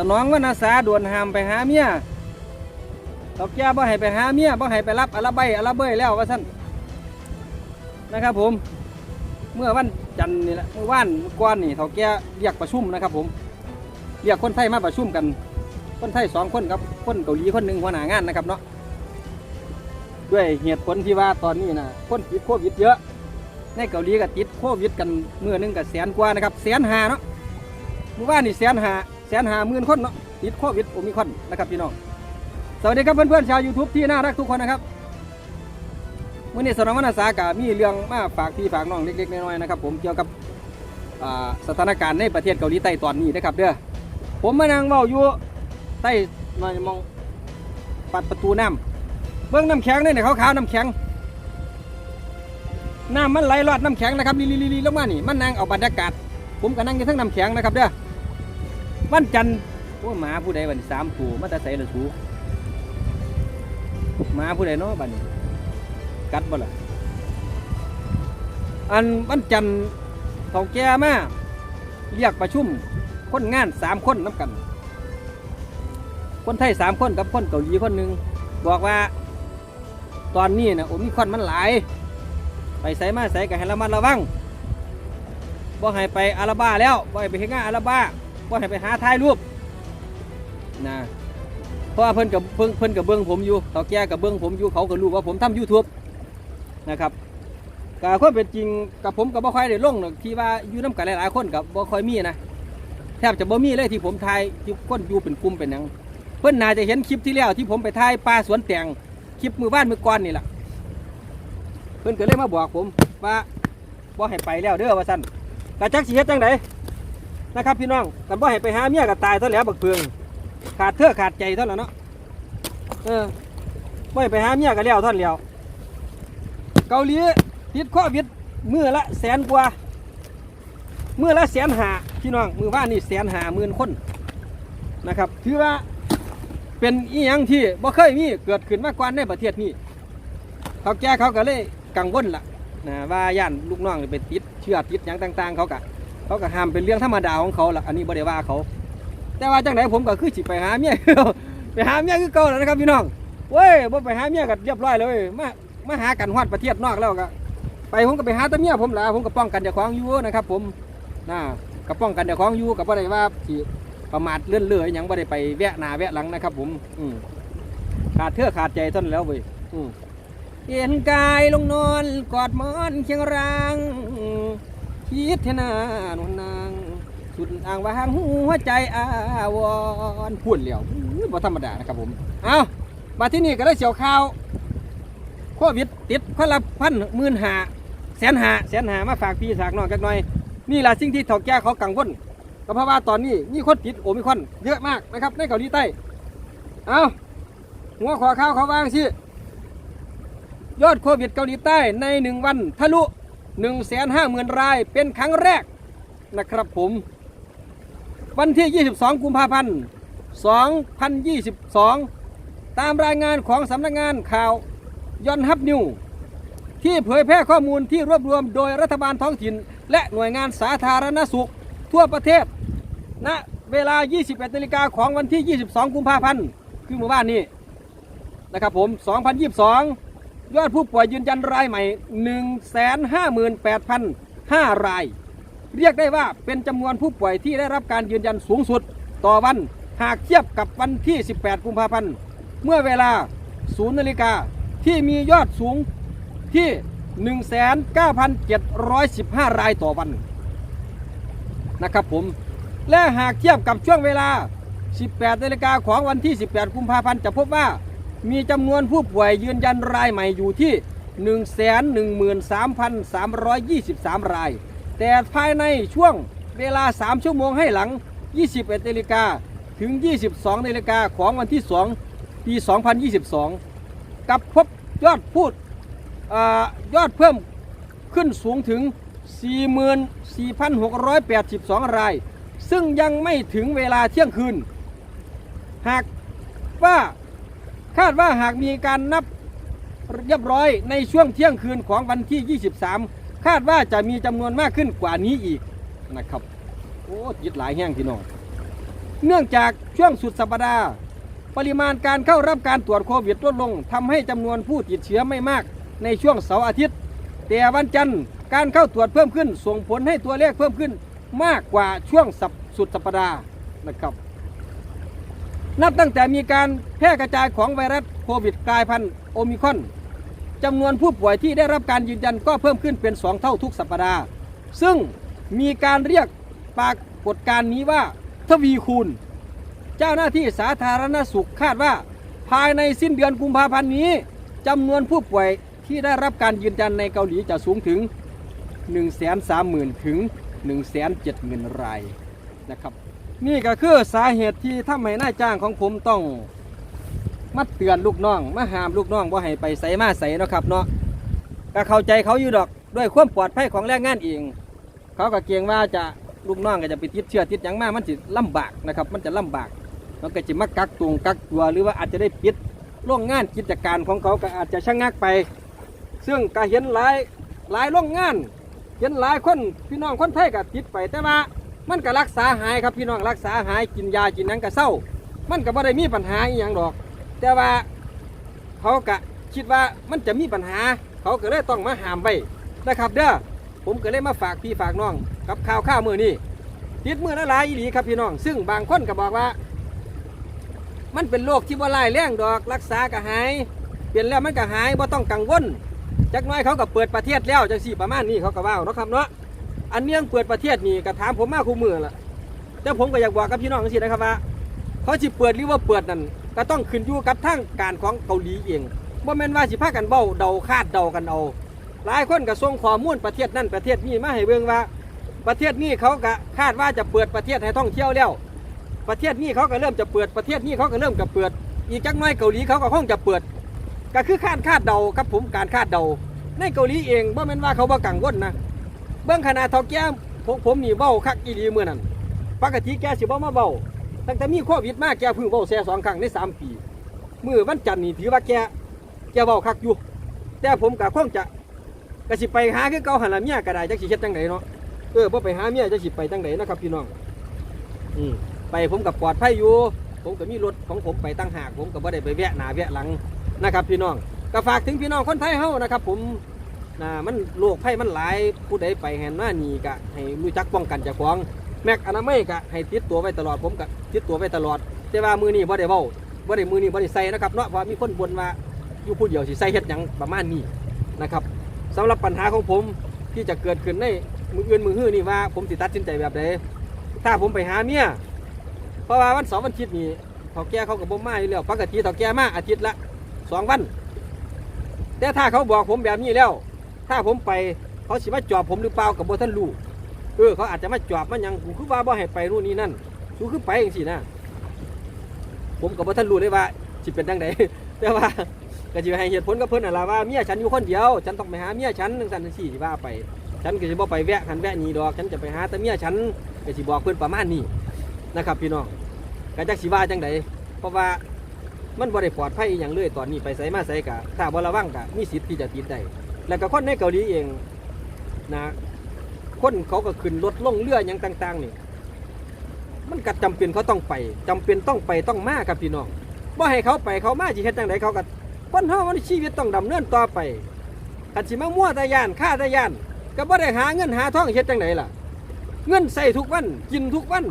สนองวรรณสาด่วนหามไปหาเมียตอกแก่บ่ให้ไปหาเมียบ่ให้ไปรับอะละใบอะละเบยแล้วว่าซั่นนะครับผม เมื่อวันจันทร์นี่แหละเมื่อวานก่อนนี่เฒ่าแก่เรียกประชุมนะครับ ผมเรียกคนไทยมาประชุมกัน คนไทยสองคนครับคนเกาหลีคนหนึ่งหัวหน้างานนะครับเนาะด้วยเหตุผลที่ว่าตอนนี้นะคนติดโควิดเยอะ ในเกาหลีก็ติดโควิดกันเมื่อนึงกับแสนกว่านะครับแสนหาเนาะเมื่อวานนี่แสนหา แสนหาหมื่นคนเนาะติดโควิดโอมิคอนนะครับพี่น้อง สวัสดีครับเพื่อนๆชาว YouTube ที่น่ารักทุกคนนะครับมื่อนี้สนองวรรณสากามีเรื่องมาฝากพี่ฝากน้องเล็กๆน้อยๆนะครับผมเกี่ยวกับสถานการณ์ในประเทศเกาหลีใต้ตอนนี้นะครับเด้อผมมานั่งเว้าอยู่ใต้มามองปัดประตูน้ำเบื้องน้ำแข็งนี่เนี่ยขาวๆน้ำแข็งน้ำมันไหลลอดน้ำแข็งนะครับลีลีๆลงมานี่มันนั่งเอาบรรยากาศ ผมก็นั่งอยู่ทั้งน้ำแข็งนะครับเด้อ วันจันทร์โอ้หมาผู้ใดวันสามตัวมาแต่ใส่ละสูหมาผู้ใดเนาะบัดนี้ กัดบ่ล่ะอันวันจันทร์เขาแก่มาเรียกประชุมคนงานสามคนน้ำกัน คนไทยสามคนกับคนเกาหลีคนหนึ่งบอกว่า ตอนนี้นะโอมิคอนมันหลาย ไปใส่มาใส่กับให้ระมัดระวังบ่ให้ไปอาราบาแล้วบ่ให้ไปเฮงาอาราบา บ่ให้ไปหาถ่ายรูปนะเพราะว่าเพิ่นกับเพิ่นเพิ่นกับเบิ้องผมอยู่เขาแก่กับเบิ้องผมอยู่เขาก็รู้ว่าผมทำ YouTube นะครับก็ความเป็นจริงกับผมกับบ่ค่อยได้ลงหรอกที่ว่าอยู่น้ำกันหลายๆคนกับบ่ค่อยมีนะแทบจะบ่มีเลยที่ผมถ่ายที่คนอยู่เป็นกลุ่มเป็นหยังเพิ่อนน่าจะเห็นคลิปที่แล้วที่ผมไปถ่ายป่าสวนแตงคลิปมือบ้านมือก่อนนี่แหละเพิ่อนก็เลยมาบอกผมว่าบ่ให้ไปแล้วเด้อว่าซั่นกระจักสิเฮ็ดจังได นะครับพี่น้องกันบ่ให้ไปหาเมียก็ตายเท่าแล้วบักเพืองขาดเทื่อขาดใจเท่านั้นเนาะเออบ่ให้ไปหาเมียก็แล้วเท่านแล้วเกาหลีติดโควิดมื้อละแสนกว่ามื้อละแสนหาพี่น้องมือว่านนี่แสนหาหมื่นคนนะครับถือว่าเป็นอีหยังที่บ่เคยมีเกิดขึ้นมาก่อนในประเทศนี้เขาแก่เขาก็เลยกังวลล่ะนะว่าย่านลูกน้องไปติดเชื้อติดอย่างต่าง ๆ เขาก็ เขาก็ห้ามเป็นเรื่องธรรมดาของเขาล่ะอันนี้บ่ได้ว่าเขา แต่ว่าจังไหนผมก็คือสิไปหาเมียไปหาเมียคือเก่าแล้วนะครับพี่น้องเว้ยบ่ไปหาเมียก็เรียบร้อยเลยมามาหากันฮอดประเทศนอกแล้วก็ไปผมก็ไปหาแต่เมียผมละผมก็ป้องกันเจ้าของอยู่นะครับ ผมนะก็ป้องกันเจ้าของอยู่ก็บ่ได้ว่าสิประมาทเลื่อนเลื่อยยังบ่ได้ไปแวะหน้าแวะหลังนะครับ ผมอืมขาดเทือขาดใจเท่านั้นแล้วเว้ยอืมเอ็นกายลงนอนกอดมอนเคียงราง คิดเทนานนนางสุดอ่างวางหัวใจอาวรพูดเหลียวอุ้ยบ่ธรรมดานะครับผมเอามาที่นี่ก็ได้เสียวข่าวโควิดติดคนละพันหมื่นหาแสนหาแสนหามาฝากพี่ฝากน้องจักหน่อย นี่แหละสิ่งที่เถ่าแก่เขากังวลก็เพราะว่าตอนนี้มีคนติดโอมิคอนเยอะมากนะครับในเกาหลีใต้เอาหัวขอข้าวเขาว่างสิยอดโควิดเกาหลีใต้ในหนึ่งวันทะลุ 1นึ่งแสนห้าหมื่นรายเป็นครั้งแรกนะครับผม วันที่ 22 กุมภาพันธ์ 2022 ตามรายงานของสำนักงานข่าวยอนฮับนิวที่เผยแพร่ข้อมูลที่รวบรวมโดยรัฐบาลท้องถิ่น และหน่วยงานสาธารณสุข ทั่วประเทศณเวลา 21นาฬิกาของวันที่ 22 กุมภาพันธ์ คือเมื่อวานนี้นะครับผม 2022 ยอดผู้ป่วยยืนยันรายใหม่ 158,005 ราย เรียกได้ว่าเป็นจำนวนผู้ป่วยที่ได้รับการยืนยันสูงสุด ต่อวันหากเทียบกับวันที่ 18 กุมภาพันธ์ เมื่อเวลา 0นาฬิกาที่มียอดสูงที่ 19,715 รายต่อวันนะครับผม และหากเทียบกับช่วงเวลา 18นาฬิกาของวันที่ 18 กุมภาพันธ์จะพบว่า มีจำนวนผู้ป่วยยืนยันรายใหม่อยู่ที่ 113,323 ราย แต่ภายในช่วงเวลา 3 ชั่วโมงให้หลัง 21นาฬิกาถึง 22นาฬิกาของวันที่ 2 ปี 2022 กับพบยอดพูดอยอดเพิ่มขึ้นสูงถึง 44,682 ราย ซึ่งยังไม่ถึงเวลาเที่ยงคืน หากว่า คาดว่าหากมีการนับเรียบร้อยในช่วงเที่ยงคืนของวันที่ 23 คาดว่าจะมีจำนวนมากขึ้นกว่านี้อีกนะครับ โอ้ยิดหลายแห้งพี่น้องเนื่องจากช่วงสุดสัปดาห์ปริมาณการเข้ารับการตรวจโควิดลดลงทำให้จำนวนผู้ติดเชื้อไม่มาก ในช่วงเสาร์อาทิตย์ แต่วันจันทร์การเข้าตรวจเพิ่มขึ้น ส่งผลให้ตัวเลขเพิ่มขึ้นมากกว่าช่วงสัปสุดสัปดาห์นะครับ นับตั้งแต่มีการแพร่กระจายของไวรัสโควิดกลายพันธุ์โอมิคอนจำนวนผู้ป่วยที่ได้รับการยืนยันก็เพิ่มขึ้นเป็น 2 เท่าทุกสัปดาห์ ซึ่งมีการเรียกปรากฏการณ์นี้ว่าทวีคูณ เจ้าหน้าที่สาธารณสุขคาดว่า ภายในสิ้นเดือนกุมภาพันธ์นี้จำนวนผู้ป่วยที่ได้รับการยืนยันในเกาหลีจะสูงถึง 130,000 ถึง 170,000 รายนะครับ นี่ก็คือสาเหตุที่ทำให้นายจ้างของผมต้องมาเตือนลูกน้องมาห้ามลูกน้องว่าให้ไปใส่มาใส่นะครับเนาะก็เข้าใจเขาอยู่ดอกด้วยความปลอดภัยของแรงงานเอง เขาก็เกรงว่าจะลูกน้องก็จะไปติดเชื้อติดหยังมากมันจะลำบากนะครับ มันจะลำบากมันก็จะมากักตุงกักตัวหรือว่าอาจจะได้ปิดโรงงานกิจการของเขาก็อาจจะชะงักไป ซึ่งก็เห็นหลายหลายโรงงาน เห็นหลายคนพี่น้องคนไทยก็ติดไปแต่ว่า มันก็รักษาหายครับพี่น้องรักษาหายกินยากินนังก็เศร้า มันก็บ่ได้มีปัญหาอีหยังดอก แต่ว่าเขาก็คิดว่ามันจะมีปัญหา เขาก็เลยต้องมาห้ามไว้นะครับเด้อผมก็เลยมาฝากพี่ฝากน้องกับข่าวข้าวมือนี้ติดมือละหลายอีหลีครับพี่น้อง ซึ่งบางคนก็บอกว่า มันเป็นโรคที่บ่ร้ายแรงดอก รักษาก็หายเปลี่ยนแล้วมันก็หายบ่ต้องกังวลจักน้อยเขาก็เปิดประเทศแล้วจังสี่ประมาณนี้เขาก็ว่าเนาะครับเนาะ อันเนี้ยงเปิดประเทศนี่ก็ถามผมมากคู่มือละแต่ผมก็อยากบอกกับพี่น้องจังซี่นะครับว่าเขาสิเปิดหรือว่าเปิดนั่นก็ต้องขึ้นอยู่กับทางการของเกาหลีเองบ่แม่นว่าสิพากันเบ้าเดาคาดเดากันเอาหลายคนก็ส่งข้อมูลประเทศนั่นประเทศนี้มาให้เบิ่งว่า ประเทศนี้เขาก็คาดว่าจะเปิดประเทศให้ท่องเที่ยวแล้ว ประเทศนี้เขาก็เริ่มจะเปิดประเทศนี้เขาก็เริ่มจะเปิด อีกจักน้อยเกาหลีเขาก็คงจะเปิด ก็คือคาดคาดเดาครับผมการคาดเดา ในเกาหลีเองบ่แม่นว่าเขาบ่กังวลนะ เบิ่งขนาดเท่าแก่ผมผมนี่เว้าคักอีหลีมื้อนั้นปกติแกสิบ่มาเว้าตั้งแต่มีโควิดมากแกพิ่งเว้าแซ่สองครั้งในสามปีมือวันจันทร์นี่ถือว่าแกแกเว้าคักอยู่ แต่ผมก็คงจะก็สิไปหาคือเก่าหันละเมียก็ได้จักสิเฮ็ดจังไดเนาะเออบ่ไปหาเมียจักสิไปจังไดนะครับพี่น้องอืมไปผมก็ปลอดภัยอยู่ ผมก็มีรถของผมไปตั้งหากผมก็บ่ได้ไปแวะหน้าแวะหลังนะครับพี่น้องก็ฝากถึงพี่น้องคนไทยเฮานะครับ ผม นะมันโรคภัยมันหลายผู้ใดไปแห่นมานี่ก็ให้รู้จักป้องกันจ้าของแม็กอนามัยก็ให้ติดตัวไว้ตลอดผมก็ติดตัวไว้ตลอด แต่ว่ามือนี้บ่ได้เว้าบ่ได้มือนี้บ่ได้ใส่นะครับเนาะเพราะมีคนบ่นว่าอยู่ผู้เดียวสิใส่เฮ็ดหยังประมาณนี้นะครับสำหรับปัญหาของผมที่จะเกิดขึ้นในมืออื่นมือฮื้อนี่ว่า ผมสิตัดสินใจแบบใดถ้าผมไปหาเมียเพราะว่าวันเสาร์วันอาทิตย์นี่เฒ่าแก่เขากับบ่มาอยู่แล้วปกติเฒ่าแก่มาอาทิตย์ละสองวัน แต่ถ้าเขาบอกผมแบบนี้แล้ว ถ้าผมไปเขาสิมาจอบผมหรือเปล่ากับบ่ท่านรู้เออเขาอาจจะมาจอบมันยังกูคือว่าบ่ให้ไปนู่นนี่นั่นกูคือไปอย่างสินะผมกับบ่ท่านรู้เลยว่าสิเป็นจังไดแต่ว่าก็สิให้เหตุผลกับเพิ่นน่ะล่ะว่าเมียฉันอยู่คนเดียว ฉันต้องไปหาเมียฉันจังซั่นจังซี่ว่าไป ฉันก็สิบ่ไปแวะหันแวะนี่ดอก ฉันจะไปหาแต่เมียฉันก็สิบอกเพิ่อนประมาณนี้นะครับ พี่น้องก็จักสิว่าจังไดเพราะว่ามันบ่ได้ปลอดภัยอย่างเลยตอนนี้ไปไสมาไสกะถ้าบ่ระวังกะมีสิทธิ์ที่จะติดได้ แล้วก็คนในเกาหลีเองนะคนเขาก็ขึ้นรถล่องเรืออย่างต่าง ๆ นี่ มันก็จำเป็นเขาต้องไปจำเป็นต้องไปต้องมาครับพี่น้องบ่ให้เขาไปเขามาสิเฮ็ดจังไดเขาก็คนเฮามันชีวิตต้องดำเนินต่อไปคันสิมามั่วตะยานฆ่าตะยานก็บ่ได้หาเงินหาทองเฮ็ดจังไดล่ะ เงินใส่ทุกวันกินทุกวัน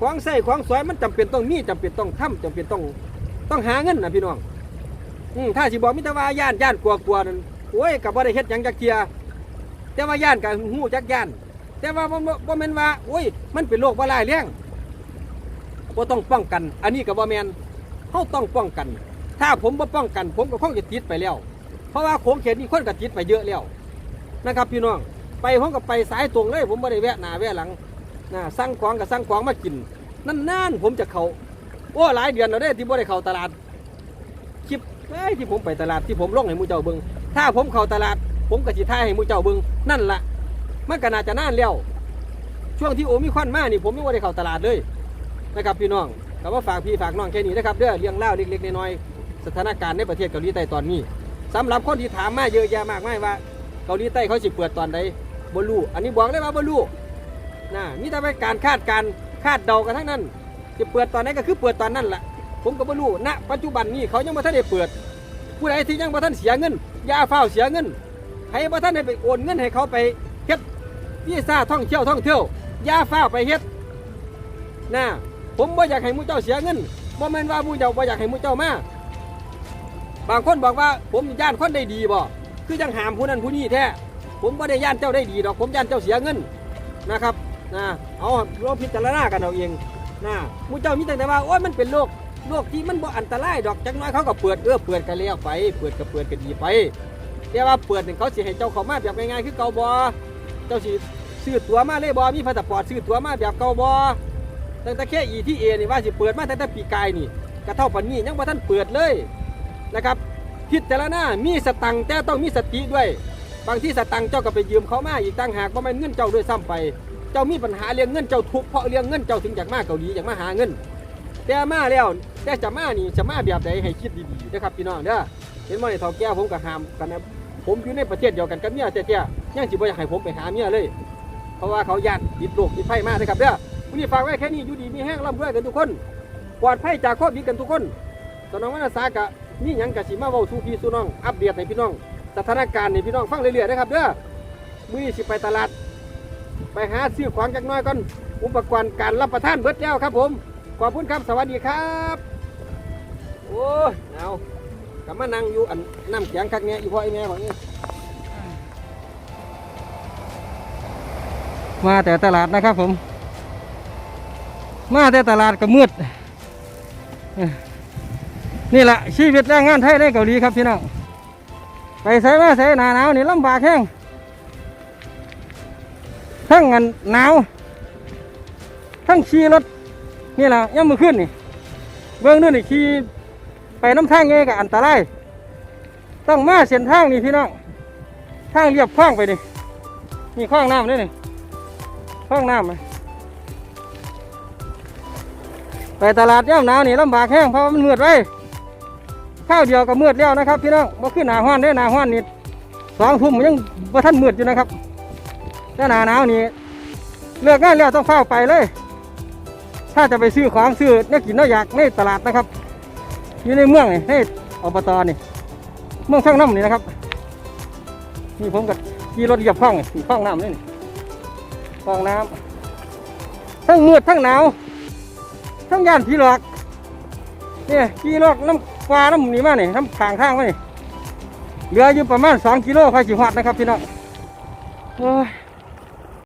ของใส่ของสวยมันจำเป็นต้องมีจำเป็นต้องทำจำเป็นต้องต้องหาเงินนะพี่น้องอืมถ้าสิบอกมิตรว่าย่านย่านกลัวกลัวนั่น โอ้ยกับว่าได้เฮ็ดหยังจักเทียแต่ว่าย่านกับหูจักย่าน แต่ว่าบ่บ่บ่แม่นว่าโอ้ย มันเป็นโรคบ่ร้ายแรงบ่ต้องป้องกัน อันนี้ก็บ่แม่นเฮาต้องป้องกัน ถ้าผมบ่ป้องกัน ผมก็คงจะติดไปแล้ว เพราะว่าโขงเขตนี่คนก็ติดไปเยอะแล้วนะครับพี่น้องไปผมก็ไปสายตรงเลย ผมบ่ได้แวะหน้าแวะหลังนะสั่งของกับสั่งของมากินนานๆผมจะเขาโอ้หลายเดือนแล้วเด้ที่บ่ได้เข้าตลาดคลิปเอ้ยที่ผมไปตลาดที่ผมลงให้มูเจ้าเบิง ถ้าผมเข้าตลาด ผมก็สิท่ายให้มูเจ้าเบิงนั่นละมันก็น่าจะนานแล้ว ช่วงที่โอมิครอนมานี่ผมยังไม่ได้เข้าตลาดเลยนะครับพี่น้องก็ว่าฝากพี่ฝากน้องแค่นี้นะครับเด้อเรื่องเล่าเล็กๆน้อยๆสถานการณ์ในประเทศเกาหลีใต้ตอนนี้สำหรับคนที่ถามมาเยอะแยะมากมายว่าเกาหลีใต้เขาสิเปิดตอนใดบ่รู้อันนี้บอกเลยว่าบ่รู้นะมีแต่เป็นการคาดการคาดเดากันทั้งนั้นจะเปิดตอนไหนก็คือเปิดตอนนั้นแหละผมก็ไม่รู้ณปัจจุบันนี้เขายังบ่ทันได้เปิด ผู้ใดที่ยังบ่ทันเสียเงินอย่าเฝ้าเสียเงิน ให้บ่ทันได้ไปโอนเงินให้เขาไปเฮ็ดวีซ่าท่องเที่ยวท่องเที่ยวอย่าเฝ้าไปเฮ็ดนะผมบ่อยากให้มู่เจ้าเสียเงินบ่แม่นว่ามู่เจ้าบ่อยากให้มู่เจ้ามาบางคนบอกว่าผมย่านคนได้ดีบ่คือยังหามผู้นั้นผู้นี้แท้ผมบ่ได้ย่านเจ้าได้ดีดอก ผมย่านเจ้าเสียเงินนะครับนะเอาลองพิจารณากันเอาเองนะมู่เจ้ามีแต่ว่าโอ้ยมันเป็นโรค โรคที่มันบ่อันตรายดอกจักน้อยเขาก็เปิดเออเปิดกันแล้วไป เปิดก็เปิดกันดีไปแต่ว่าเปิดนี่เขาสิให้เจ้าเขามาแบบง่ายๆคือเก่าบ่เจ้าสิซื้อตั๋วมาเลยบ่มีพาสปอร์ตซื้อตั๋วมาแบบเก่าบ่ตั้งแต่แค่อีที่เอนี่ว่าสิเปิดมาตั้งแต่ปีกายนี่กระเท่าปันนี้ยังบ่ทันเปิดเลยนะครับพิจารณามีสตังแต่ต้องมีสติด้วย บางที่สตังเจ้าก็ไปยืมเขามาอีกต่างหากบ่แม่เงินเจ้าด้วยซ้ำไป เจ้ามีปัญหาเรื่องเงินเจ้าทุกเพราะเรื่องเงินเจ้าถึงจากมาเกาหลีอยากมาหาเงิน แต่มาแล้วแต่จะมานี่จะมาแบบใดให้คิดดีๆนะครับพี่น้องเด้อเห็นว่าในทอแก้วผมก็ห้ามกันนะผมอยู่ในประเทศเดียวกันกับเมียแต่ๆยังสิบ่อยากให้ผมไปหาเมียเลย เพราะว่าเขาย่านติดโรคติดไฟมากนะครับเด้อวันนี้ฝากไว้แค่นี้อยู่ดีมีแห้งร่ำรวยกันทุกคนปลอดภัยจากโควิดกันทุกคนตอนองวันอาสากะนี่ยังกะสิมาเว้าสู่พี่สู่น้องอัปเดตให้พี่น้องสถานการณ์ให้พี่น้องฟังเรื่อยๆนะครับเด้อมือสิไปตลาด ไปหาซื้อของจักน้อยก่อนอุปกรณ์การรับประทานเบิดแล้วครับผม ขอบคุณครับ สวัสดีครับ โอ้ยเอากลับมานั่งอยู่อันน้ำแข็งคักแง่อีพ่อไอแม่ของนี่มาแต่ตลาดนะครับผม มาแต่ตลาดก็มืด นี่แหละชีวิตแรงงานไทยในเกาหลีครับพี่น้อง ไปใส่มาใส่หนาหนาวนี่ลำบากแห้งทั้งเงินหนาว ทั้งขี่รถ นี่แหละย่ำมือขึ้นนี่เบื้องนู่นนี่ขี่ไปน้ำทางไงกับอันตรายต้องมาเส้นทางนี่พี่น้องทางเรียบคล้องไปนี่นี่คล้องน้ำด้วยนี่คล้องน้ำไหมไปตลาดย่ำหนาวนี่ลำบากแห้งเพราะมันมืดไว้ข้าวเดียวก็มืดแล้วนะครับพี่น้องบ่ขึ้นหนาห้อนได้หนาห้อนนี่สองทุ่มยังบ่ท่านมืดอยู่นะครับถ้าหนาหนาวนี่เลือกงานแล้วต้องเฝ้าไปเลย ถ้าจะไปซื้อของซื้อเนี่ยกินเนาอยากในตลาดนะครับ อยู่ในเมืองนี่ในอบตนี่เมืองข้างน้ำนี่นะครับนี่ผมกับขี่รถเหยียบข้องนี่ข้องน้ำนี่ข้องน้ำทั้งมืดทั้งหนาวทั้งย่านผีหลอกเนี่ยขี่รถน้ำฟ้าน้ำนี่มานี่น้ำทางทางมานี่เหลืออยู่ประมาณสองกิโลค่อยสิหอดนะครับพี่น้องโอ้ย